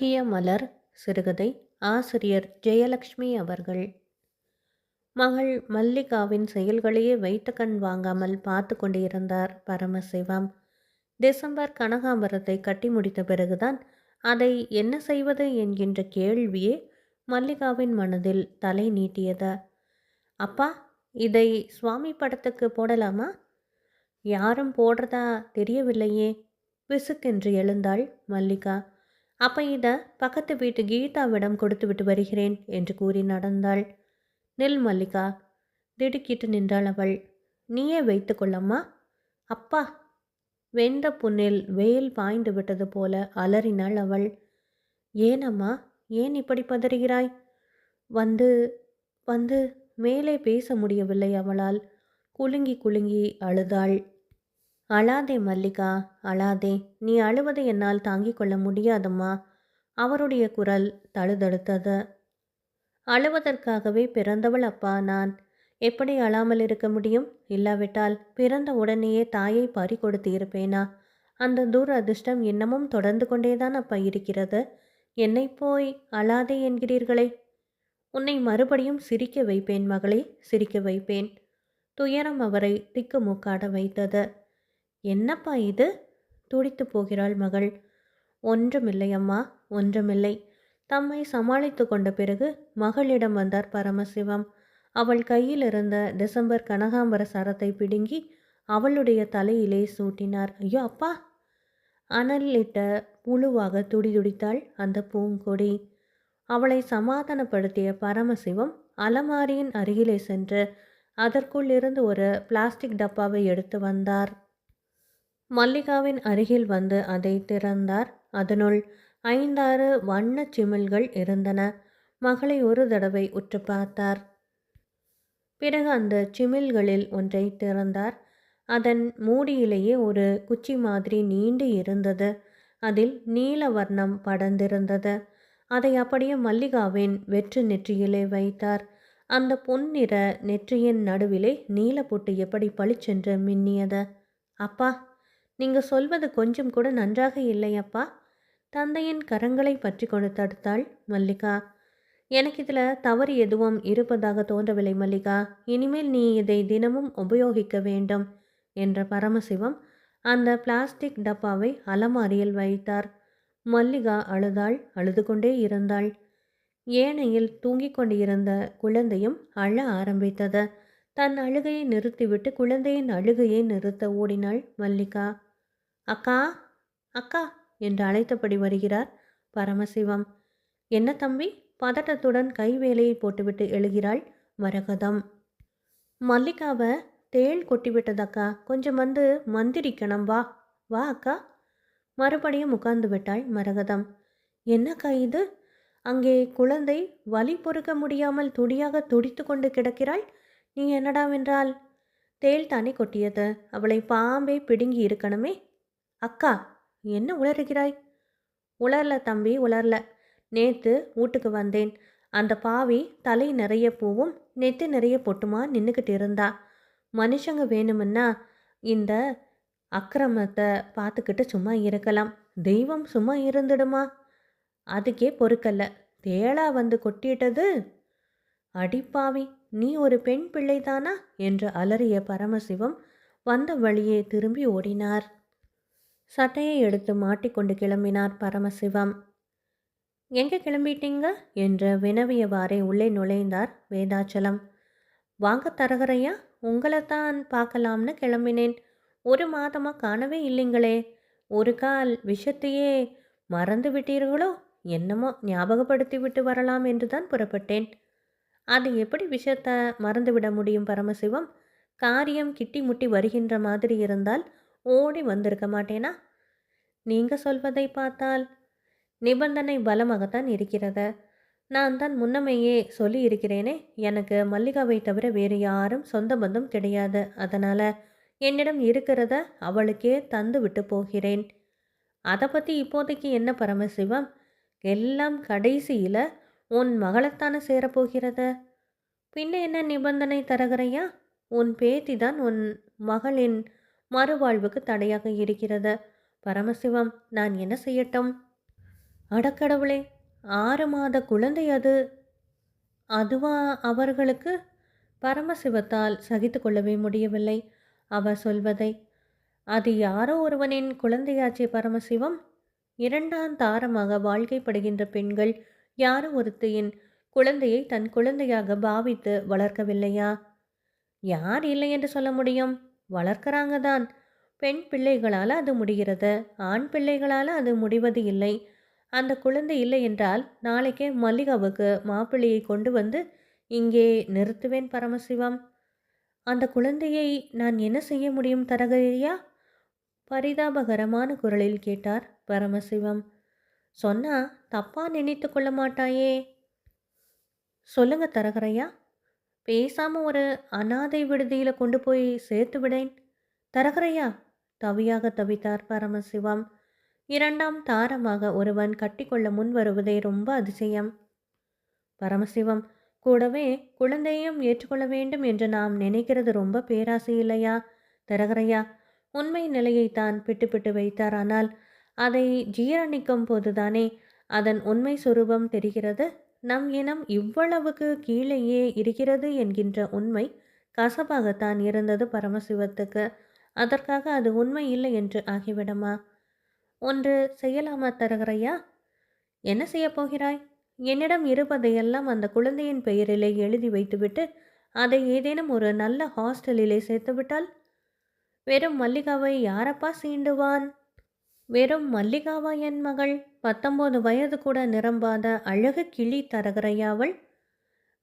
முக்கிய மலர் சிறுகதை ஆசிரியர் ஜெயலக்ஷ்மி அவர்கள். மகள் மல்லிகாவின் செயல்களையே வைத்த கண் வாங்காமல் பார்த்து கொண்டிருந்தார் பரமசிவம். டிசம்பர் கனகாம்பரத்தை கட்டி முடித்த பிறகுதான் அதை என்ன செய்வது என்கின்ற கேள்வியே மல்லிகாவின் மனதில் தலை நீட்டியது. அப்பா இதை சுவாமி படத்துக்கு போடலாமா? யாரும் போடுறதா தெரியவில்லையே. விசுக்கென்று எழுந்தாள் மல்லிகா. அப்போ இதை பக்கத்து வீட்டு கீதாவிடம் கொடுத்து விட்டு வருகிறேன் என்று கூறி நடந்தாள். நெல் மல்லிகா திடுக்கிட்டு நின்றாள் அவள். நீயே வைத்து கொள்ளம்மா அப்பா. வெந்த புண்ணில் வெயில் பாய்ந்து விட்டது போல அலறினாள் அவள். ஏனம்மா ஏன் இப்படி பதறுகிறாய்? வந்து வந்து மேலே பேச முடியவில்லை அவளால். குலுங்கி குலுங்கி அழுதாள். அழாதே மல்லிகா. அழாதே. நீ அழுவதை என்னால் தாங்கிக் கொள்ள முடியாதம்மா. அவருடைய குரல் தழுதழுத்தது. அழுவதற்காகவே பிறந்தவள் அப்பா நான். எப்படி அழாமல் இருக்க முடியும்? இல்லாவிட்டால் பிறந்த உடனேயே தாயை பறி கொடுத்து இருப்பேனா? அந்த தூர அதிர்ஷ்டம் இன்னமும் தொடர்ந்து கொண்டேதான் அப்பா இருக்கிறது. என்னை போய் அழாதே என்கிறீர்களே. உன்னை மறுபடியும் சிரிக்க வைப்பேன் மகளே சிரிக்க வைப்பேன். துயரம் அவரை திக்குமுக்காட வைத்தது. என்னப்பா இது? துடித்து போகிறாள் மகள். ஒன்றுமில்லை அம்மா ஒன்றுமில்லை. தம்மை சமாளித்து கொண்ட பிறகு மகளிடம் வந்தார் பரமசிவம். அவள் கையில் இருந்த டிசம்பர் கனகாம்பர சரத்தை பிடுங்கி அவளுடைய தலையிலே சூட்டினார். ஐயோ அப்பா! அனலிட்ட புழுவாக துடிதுடித்தாள் அந்த பூங்கொடி. அவளை சமாதானப்படுத்திய பரமசிவம் அலமாரியின் அருகிலே சென்று அதற்குள் இருந்து ஒரு பிளாஸ்டிக் டப்பாவை எடுத்து வந்தார். மல்லிகாவின் அருகில் வந்து அதை திறந்தார். அதனுள் ஐந்தாறு வண்ண சிமிழ்கள் இருந்தன. மகளை ஒரு தடவை உற்று பார்த்தார். பிறகு அந்த சிமிழ்களில் ஒன்றை திறந்தார். அதன் மூடியிலேயே ஒரு குச்சி மாதிரி நீண்டு இருந்தது. அதில் நீல வர்ணம் படர்ந்திருந்தது. அதை அப்படியே மல்லிகாவின் வெற்று நெற்றியிலே வைத்தார். அந்த பொன்னிற நெற்றியின் நடுவிலே நீலப்புட்டு எப்படி பளிச்சென்று மின்னியது. அப்பா நீங்கள் சொல்வது கொஞ்சம் கூட நன்றாக இல்லையப்பா. தந்தையின் கரங்களை பற்றி கொண்டு தடுத்தாள் மல்லிகா. எனக்கு இதில் தவறு எதுவும் இருப்பதாக தோன்றவில்லை மல்லிகா. இனிமேல் நீ இதை தினமும் உபயோகிக்க வேண்டும் என்ற பரமசிவம் அந்த பிளாஸ்டிக் டப்பாவை அலமாரியில் வைத்தார். மல்லிகா அழுதாள் அழுது கொண்டே இருந்தாள். ஏனையில் தூங்கிக் கொண்டிருந்த குழந்தையும் அழ ஆரம்பித்தது. தன் அழுகையை நிறுத்திவிட்டு குழந்தையின் அழுகையை நிறுத்த ஓடினாள் மல்லிகா. அக்கா அக்கா என்று அழைத்தபடி வருகிறார் பரமசிவம். என்ன தம்பி? பதட்டத்துடன் கை வேலையை போட்டுவிட்டு எழுகிறாள் மரகதம் மல்லிகாவை தேள் கொட்டிவிட்டதக்கா? கொஞ்சம் வந்து மந்திரிக்கணும் வா. வா அக்கா. மறுபடியும் உட்கார்ந்து விட்டாள் மரகதம். என்னக்கா இது? அங்கே குழந்தை வலி பொறுக்க முடியாமல் துடியாக துடித்து கொண்டு கிடக்கிறாள்? நீ என்னடாவென்றால் தேள் தானே கொட்டியது. அவளை பாம்பே பிடுங்கி இருக்கணுமே. அக்கா என்ன உளறுகிறாய்? உளரல தம்பி உளரல நேத்து வீட்டுக்கு வந்தேன். அந்த பாவி தலை நிறைய பூவும் நெத்து நிறைய பொட்டுமா நின்றுக்கிட்டு இருந்தா. மனுஷங்க வேணுமுன்னா இந்த அக்கிரமத்தை பார்த்துக்கிட்டு சும்மா இருக்கலாம். தெய்வம் சும்மா இருந்துடுமா? அதுக்கே பொறுக்கல்ல. தேளா வந்து கொட்டிட்டது. அடிப்பாவி நீ ஒரு பெண் பிள்ளைதானா? என்று அலறிய பரமசிவம் வந்த வழியே திரும்பி ஓடினார். சட்டையை எடுத்து மாட்டிக்கொண்டு கிளம்பினார் பரமசிவம். எங்கே கிளம்பிட்டீங்க? என்று வினவியவாறே உள்ளே நுழைந்தார் வேதாச்சலம். வாங்க தரகரையா உங்களை தான் பார்க்கலாம்னு கிளம்பினேன். ஒரு மாதமாக காணவே இல்லைங்களே. ஒரு கால் விஷத்தையே மறந்து விட்டீர்களோ? என்னமோ ஞாபகப்படுத்தி விட்டு வரலாம் என்று தான் புறப்பட்டேன். அது எப்படி விஷத்தை மறந்துவிட முடியும் பரமசிவம்? காரியம் கிட்டி முட்டி வருகின்ற மாதிரி இருந்தால் ஓடி வந்திருக்க மாட்டேனா? நீங்கள் சொல்வதை பார்த்தால் நிபந்தனை பலமாகத்தான் இருக்கிறது. நான் தான் முன்னமையே சொல்லி இருக்கிறேனே எனக்கு மல்லிகாவை தவிர வேறு யாரும் சொந்த பந்தம் கிடையாது. அதனால் என்னிடம் இருக்கிறத அவளுக்கே தந்து விட்டு போகிறேன். அதை பற்றி இப்போதைக்கு என்ன பரமசிவம்? எல்லாம் கடைசியில் உன் மகளைத்தானே சேரப்போகிறது பின்ன என்ன நிபந்தனை தரகறையா உன் பேத்தி தான் உன் மகளின் மறுவாழ்வுக்கு தடையாக இருக்கிறது. பரமசிவம் நான் என்ன செய்யட்டும்? அடக்கடவுளே ஆறு மாத குழந்தை அது. அதுவா அவர்களுக்கு? பரமசிவத்தால் சகித்து கொள்ளவே முடியவில்லை. அவர் சொல்வதை அது யாரோ ஒருவனின் குழந்தையாச்சே பரமசிவம்? இரண்டாம் தாரமாக வாழ்க்கைப்படுகின்ற பெண்கள் யாரோ ஒருத்தையின் குழந்தையை தன் குழந்தையாக பாவித்து வளர்க்கவில்லையா? யார் இல்லை என்று சொல்ல முடியும்? வளர்க்குறாங்க தான் பெண் பிள்ளைகளால் அது முடிகிறது ஆண் பிள்ளைகளால் அது முடிவது இல்லை. அந்த குழந்தை இல்லை என்றால் நாளைக்கே மல்லிகாவுக்கு மாப்பிள்ளையை கொண்டு வந்து இங்கே நிறுத்துவேன் பரமசிவம். அந்த குழந்தையை நான் என்ன செய்ய முடியும் தரகரியா? பரிதாபகரமான குரலில் கேட்டார் பரமசிவம். சொன்னா தப்பா நினைத்து கொள்ள மாட்டாயே. சொல்லுங்க தரகரையா. பேசாமல் ஒரு அனாதை விடுதியில் கொண்டு போய் சேர்த்து விடேன். தரகரையா? தவியாக தவித்தார் பரமசிவம். இரண்டாம் தாரமாக ஒருவன் கட்டிக்கொள்ள முன் வருவதே ரொம்ப அதிசயம். பரமசிவம் கூடவே குழந்தையும் ஏற்றுக்கொள்ள வேண்டும் என்று நாம் நினைக்கிறது ரொம்ப பேராசை இல்லையா? தரகரையா உண்மை நிலையைத்தான் பிட்டு பிட்டு வைத்தார். ஆனால் அதை ஜீரணிக்கும் போதுதானே அதன் உண்மை சுரூபம் தெரிகிறது? நம் இனம் இவ்வளவுக்கு கீழேயே இருக்கிறது என்கின்ற உண்மை கசப்பாகத்தான் இருந்தது பரமசிவத்துக்கு. அதற்காக அது உண்மை இல்லை என்று ஆகிவிடுமா? ஒன்று செய்யலாமா தருகிறையா என்ன செய்யப் போகிறாய்? என்னிடம் இருப்பதையெல்லாம் அந்த குழந்தையின் பெயரிலே எழுதி வைத்துவிட்டு அதை ஏதேனும் ஒரு நல்ல ஹாஸ்டலிலே சேர்த்துவிட்டால்? வெறும் மல்லிகாவை யாரப்பா சீண்டுவான்? வெறும் மல்லிகாவா என் மகள்? பத்தொம்போது வயது கூட நிரம்பாத அழகு கிளி தரகரையாவள்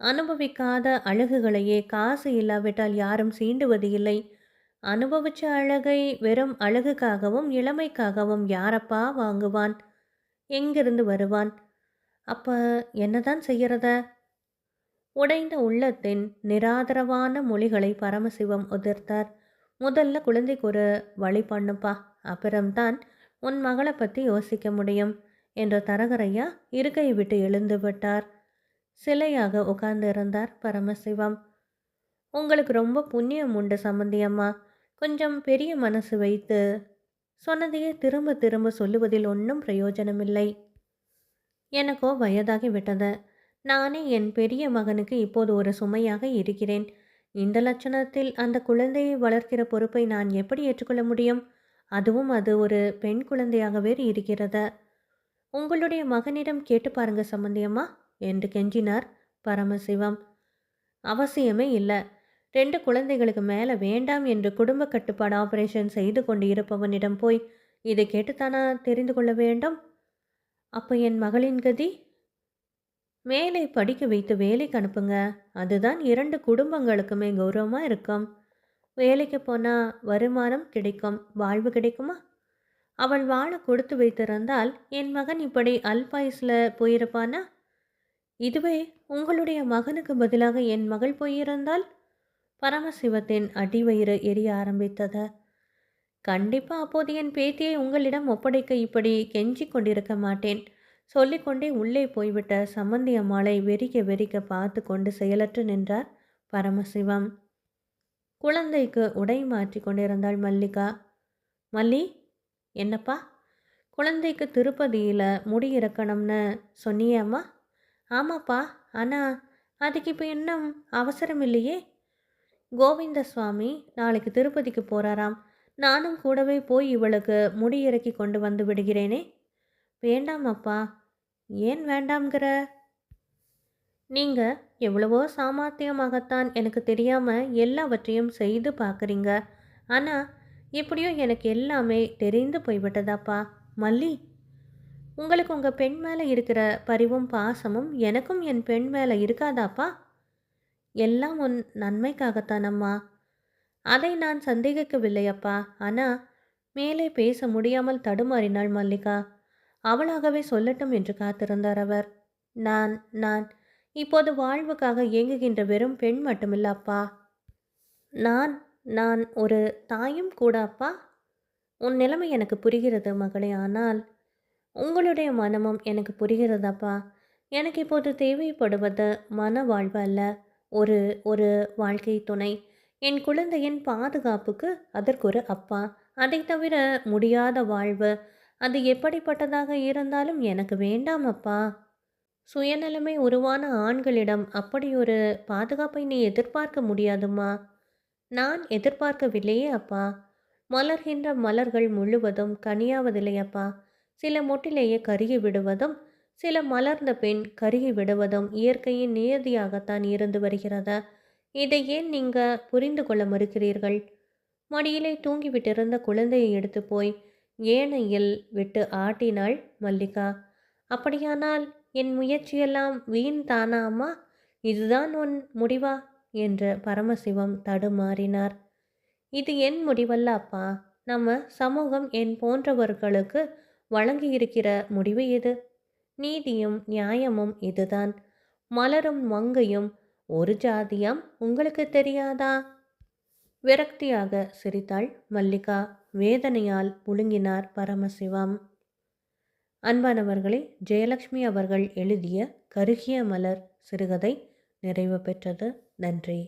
அனுபவிக்காத அழகுகளையே காசு இல்லாவிட்டால் யாரும் சீண்டுவது இல்லை. அனுபவிச்ச அழகை வெறும் அழகுக்காகவும் இளமைக்காகவும் யாரப்பா வாங்குவான்? எங்கிருந்து வருவான்? அப்ப என்னதான் செய்யறத? உடைந்த உள்ளத்தின் நிராதரவான மொழிகளை பரமசிவம் உதிர்த்தார். முதல்ல குழந்தைக்கு ஒரு வழி பண்ணுப்பா. அப்புறம்தான் உன் மகளை பற்றி யோசிக்க முடியும். என்ற தரகரையா இருக்கை விட்டு எழுந்து விட்டார். சிலையாக உட்கார்ந்திருந்தார் பரமசிவம். உங்களுக்கு ரொம்ப புண்ணியம் உண்டு சம்பந்தியம்மா கொஞ்சம் பெரிய மனசு வைத்து சொன்னதையே திரும்ப திரும்ப சொல்லுவதில் ஒன்றும் பிரயோஜனமில்லை. எனக்கோ வயதாகி விட்டது. நானே என் பெரிய மகனுக்கு இப்போது ஒரு சுமையாக இருக்கிறேன். இந்த லட்சணத்தில் அந்த குழந்தையை வளர்க்கிற பொறுப்பை நான் எப்படி ஏற்றுக்கொள்ள முடியும்? அதுவும் அது ஒரு பெண் குழந்தையாகவே இருக்கிறது? உங்களுடைய மகனிடம் கேட்டு பாருங்க சம்பந்தியம்மா என்று கெஞ்சினார் பரமசிவம். அவசியமே இல்லை. ரெண்டு குழந்தைகளுக்கு மேலே வேண்டாம் என்று குடும்ப கட்டுப்பாடு ஆபரேஷன் செய்து கொண்டு இருப்பவனிடம் போய் இதை கேட்டுத்தானா தெரிந்து கொள்ள வேண்டும்? அப்போ என் மகளின் கதி? மேலே படிக்க வைத்து வேலைக்கு அனுப்புங்க. அதுதான் இரண்டு குடும்பங்களுக்குமே கௌரவமாக இருக்கும். வேலைக்கு போனால் வருமானம் கிடைக்கும் வாழ்வு கிடைக்குமா? அவள் வாழ கொடுத்து வைத்திருந்தால் என் மகன் இப்படி அல்பாயுஸில் போயிருப்பானா? இதுவே உங்களுடைய மகனுக்கு பதிலாக என் மகள் போயிருந்தால்? பரமசிவத்தின் அடிவயிறு எரிய ஆரம்பித்தது. கண்டிப்பாக அப்போது என் பேத்தியை உங்களிடம் ஒப்படைக்க இப்படி கெஞ்சி கொண்டிருக்க மாட்டேன். சொல்லிக்கொண்டே உள்ளே போய்விட்ட சம்பந்தி அம்மாளை வெறிக்க வெறிக்க பார்த்து கொண்டு செயலற்று நின்றார் பரமசிவம். குழந்தைக்கு உடை மாற்றி கொண்டிருந்தாள் மல்லிகா. மல்லி என்னப்பா? குழந்தைக்கு திருப்பதியில் முடி இறக்கணும்னு சொன்னியாம்மா? ஆமாப்பா ஆனால் அதுக்கு இப்போ இன்னும் அவசரம் இல்லையே. கோவிந்த சுவாமி நாளைக்கு திருப்பதிக்கு போகிறாராம் நானும் கூடவே போய் இவளுக்கு முடி இறக்கி கொண்டு வந்து விடுகிறேனே. வேண்டாம் அப்பா ஏன் வேண்டாம்ங்கிற? நீங்கள் எவ்வளவோ சாமர்த்தியமாகத்தான் எனக்கு தெரியாமல் எல்லாவற்றையும் செய்து பார்க்குறீங்க. ஆனால் எப்படியோ எனக்கு எல்லாமே தெரிந்து போய்விட்டதாப்பா. மல்லி உங்களுக்கு உங்கள் பெண் மேலே இருக்கிற பரிவும் பாசமும் எனக்கும் என் பெண் மேலே இருக்காதாப்பா? எல்லாம் உன் நன்மைக்காகத்தானம்மா. அதை நான் சந்தேகிக்கவில்லையப்பா. ஆனால் மேலே பேச முடியாமல் தடுமாறினாள் மல்லிகா. அவளாகவே சொல்லட்டும் என்று காத்திருந்தார் அவர். நான் நான் இப்போது வாழ்வுக்காக இயங்குகின்ற வெறும் பெண் மட்டுமில்லப்பா. நான் நான் ஒரு தாயும் கூட அப்பா. உன் நிலைமை எனக்கு புரிகிறது மகளே ஆனால் உங்களுடைய மனமும் எனக்கு புரிகிறதாப்பா எனக்கு இப்போது தேவைப்படுவது மன வாழ்வு அல்ல. ஒரு ஒரு வாழ்க்கை துணை. என் குழந்தையின் பாதுகாப்புக்கு அதற்கு ஒரு அப்பா. அதை தவிர முடியாத வாழ்வு. அது எப்படிப்பட்டதாக இருந்தாலும் எனக்கு வேண்டாம் அப்பா. சுயநலமே உருவான ஆண்களிடம் அப்படி ஒரு பாதுகாப்பை நீ எதிர்பார்க்க முடியாதும்மா. நான் எதிர்பார்க்கவில்லையே அப்பா. மலர்கின்ற மலர்கள் முழுவதும் கனியாவதில்லை அப்பா. சில மொட்டிலேயே கருகி விடுவதும் சில மலர்ந்த பெண் கருகி விடுவதும் இயற்கையின் நியதியாகத்தான் இருந்து வருகிறது. இதை ஏன் நீங்க புரிந்து கொள்ள மறுக்கிறீர்கள்? மடியிலே தூங்கிவிட்டிருந்த குழந்தையை எடுத்து போய் ஏனையில் விட்டு ஆட்டினாள் மல்லிகா. அப்படியானால் என் முயற்சியெல்லாம் வீண் தானா அம்மா இதுதான் உன் முடிவா? என்று பரமசிவம் தடுமாறினார். இது என் முடிவல்ல அப்பா. நம்ம சமூகம் என் போன்றவர்களுக்கு வழங்கியிருக்கிற முடிவு இது நீதியும் நியாயமும் இதுதான். மலரும் மங்கையும் ஒரு ஜாதியாம் உங்களுக்கு தெரியாதா? விரக்தியாக சிரித்தாள் மல்லிகா வேதனையால் புழுங்கினார் பரமசிவம். அன்பானவர்களே ஜெயலட்சுமி அவர்கள் எழுதிய கருகிய மலர் சிறுகதை நிறைவு பெற்றது. நன்றி.